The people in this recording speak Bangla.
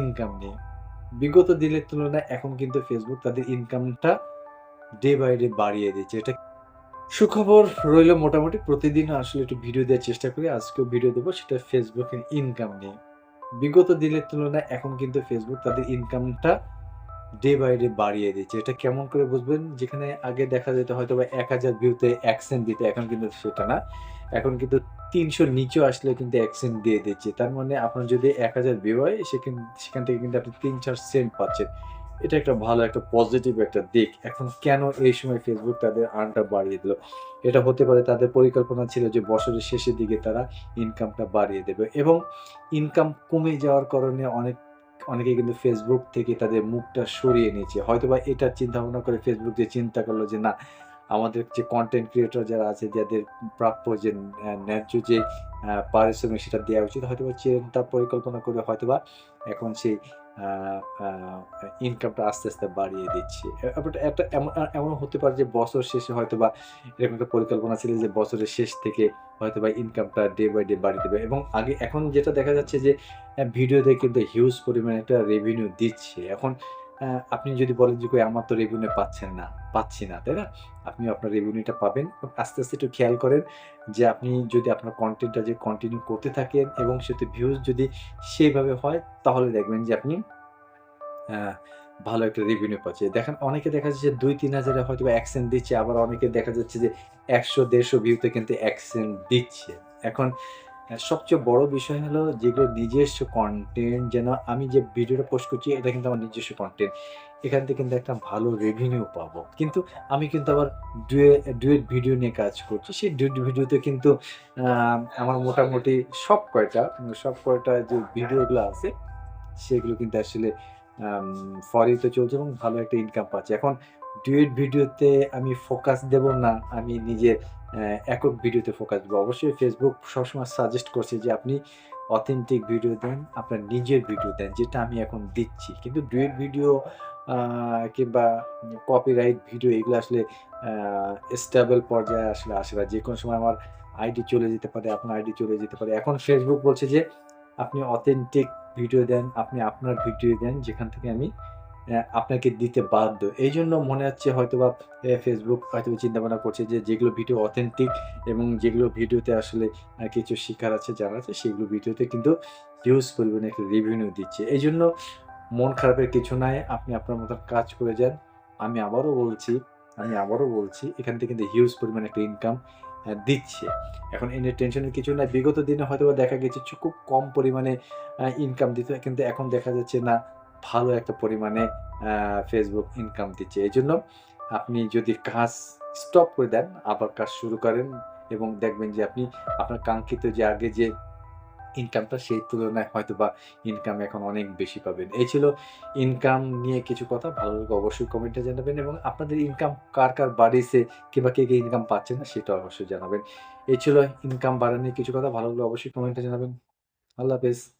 ইনকাম নিয়ে। বিগত দিনের তুলনায় এখন কিন্তু ফেসবুক তাদের ইনকামটা ডে বাই ডে বাড়িয়ে দিচ্ছে। এটা সুখবর রইল মোটামুটি প্রতিদিন আসলে একটু ভিডিও দেওয়ার চেষ্টা করি। আজকেও ভিডিও দেবো সেটা ফেসবুকের ইনকাম নিয়ে। বিগত দিনের তুলনায় এখন কিন্তু ফেসবুক তাদের ইনকামটা ডে বাই ডে বাড়িয়ে দিচ্ছে। এটা কেমন করে বুঝবেন? যেখানে আগে দেখা যেত হয়তোবা ১০০০ ভিউতে ১ সেন্ট দিত। এখন কিন্তু সেটা না। এখন কিন্তু ৩০০ র নিচেও আসলে কিন্তু ১ সেন্ট দিয়ে দিচ্ছে। তার মানে আপনার যদি ১০০০ ভিউ হয়, সেখান সেখান থেকে কিন্তু আপনি ৩-৪ সেন্ট পাচ্ছেন। এটা একটা ভালো, একটা পজিটিভ একটা দিক। এখন কেন এই সময় ফেসবুক তাদের আর্নটা বাড়িয়ে দিল? এটা হতে পারে তাদের পরিকল্পনা ছিল যে বছরের শেষের দিকে তারা ইনকামটা বাড়িয়ে দেবে এবং ইনকাম কমে যাওয়ার কারণে অনেক অনেকে কিন্তু ফেসবুক থেকে তাদের মুখটা সরিয়ে নিয়েছে। হয়তোবা এটা চিন্তা ভাবনা করে ফেসবুক যে চিন্তা করল যে না আমাদের যে কন্টেন্ট ক্রিয়েটর যারা আছে যাদের প্রাপ্য যে ন্যায্য যে পারিশ্রমিক সেটা দেওয়া উচিত হয়তো বা চিন্তা পরিকল্পনা করে হয়তো বা এখন সেই ইনকামটা আস্তে, আস্তে বাড়িয়ে দিচ্ছে। একটা এমন আ এমনও হতে পারে যে বছর শেষে হয়তো বা এরকম একটা পরিকল্পনা ছিল যে বছরের শেষ থেকে হয়তো বা ইনকামটা ডে বাই ডে বাড়িয়ে দেবে এবং আগে এখন যেটা দেখা যাচ্ছে যে ভিডিওতে কিন্তু হিউজ পরিমাণে একটা রেভিনিউ দিচ্ছে। এখন আপনি যদি বলেন যে কই আমার তো রেভিনিউ পাচ্ছেন না, পাচ্ছি না, তাই না? আপনি আপনার রেভিনিউটা পাবেন। আস্তে, আস্তে একটু খেয়াল করেন যে আপনি যদি আপনার কন্টেন্টটা যে কন্টিনিউ করতে থাকেন এবং সেতে ভিউজ যদি সেইভাবে হয় তাহলে দেখবেন যে আপনি ভালো একটা রেভিনিউ পাচ্ছে। দেখেন অনেকে দেখা যাচ্ছে ২-৩ হাজারে হয়তো ১ সেন্ট দিচ্ছে। আবার অনেকে দেখা যাচ্ছে যে একশো দেড়শো ভিউতে কিন্তু ১ সেন্ট দিচ্ছে। এখন সবচেয়ে বড় বিষয় হলো যেগুলো নিজস্ব কন্টেন্ট যেন আমি যে ভিডিওটা পোস্ট করছি, এটা কিন্তু আমার নিজস্ব কনটেন্ট। এখান থেকে কিন্তু একটা ভালো রেভিনিউ পাবো। কিন্তু আমি কিন্তু আবার ডুয়ে ডুয়েট ভিডিও নিয়ে কাজ করছি। সেই ডুয়েট ভিডিওতে কিন্তু আমার মোটামুটি সব কয়টা সব কয়টা যে ভিডিওগুলো আছে, সেগুলো কিন্তু আসলে, আম ফর চলছে এবং ভালো একটা ইনকাম পাচ্ছে এখন ডুয়েট ভিডিওতে আমি ফোকাস দেব না, আমি নিজের একক ভিডিওতে ফোকাস দেবো অবশ্যই Facebook সবসময় সাজেস্ট করছে যে আপনি অথেন্টিক ভিডিও দেন, আপনার নিজের ভিডিও দেন যেটা আমি এখন দিচ্ছি। কিন্তু ডুয়েট ভিডিও কিংবা কপিরাইট ভিডিও এগুলো আসলে স্টেবল পর্যায়ে আসলে আসে না। যে কোনো সময় আমার আইডি চলে যেতে পারে, আপনার আইডি চলে যেতে পারে। এখন ফেসবুক বলছে যে আপনি অথেন্টিক ভিডিও দেন, আপনি আপনার ভিডিও দেন যেখান থেকে আমি আপনাকে দিতে বাধ্য। এই জন্য মনে হচ্ছে হয়তোবা এ Facebook হয়তোবা চিন্তা-ভাবনা করছে যে যেগুলো ভিডিও অথেন্টিক এবং যেগুলো ভিডিওতে আসলে কিছু শিখার আছে, জানার আছে সেগুলো ভিডিওতে কিন্তু হিউজ পরিমাণে একটা রেভিনিউ দিচ্ছে। এই জন্য মন খারাপের কিছু নাই। আপনি আপনার মতন কাজ করে যান। আমি আবারও বলছি আমি আবারও বলছি এখান থেকে কিন্তু হিউজ পরিমাণে একটা ইনকাম দিচ্ছে। এখন এ নিয়ে টেনশনের কিছু নাই। বিগত দিনে হয়তোবা দেখা গেছে খুব কম পরিমাণে ইনকাম দিত। কিন্তু এখন দেখা যাচ্ছে না ভালো একটা পরিমাণে ফেসবুক ইনকাম দিচ্ছে। এই জন্য আপনি যদি কাজ স্টপ করে দেন, আবার কাজ শুরু করেন এবং দেখবেন যে আপনি আপনার কাঙ্ক্ষিত যে আগে যে ইনকামটা সেই তুলনায় হয়তো বা ইনকাম এখন অনেক বেশি পাবেন। এই ছিল ইনকাম নিয়ে কিছু কথা। ভালো লাগলে অবশ্যই কমেন্টে জানাবেন এবং আপনাদের ইনকাম কার, কার বাড়িয়েছে কিংবা কে, কে ইনকাম পাচ্ছে না সেটা অবশ্যই জানাবেন। এই ছিল ইনকাম বাড়ানো নিয়ে কিছু কথা। ভালো লাগলে অবশ্যই কমেন্টে জানাবেন। আল্লাহ হাফেজ।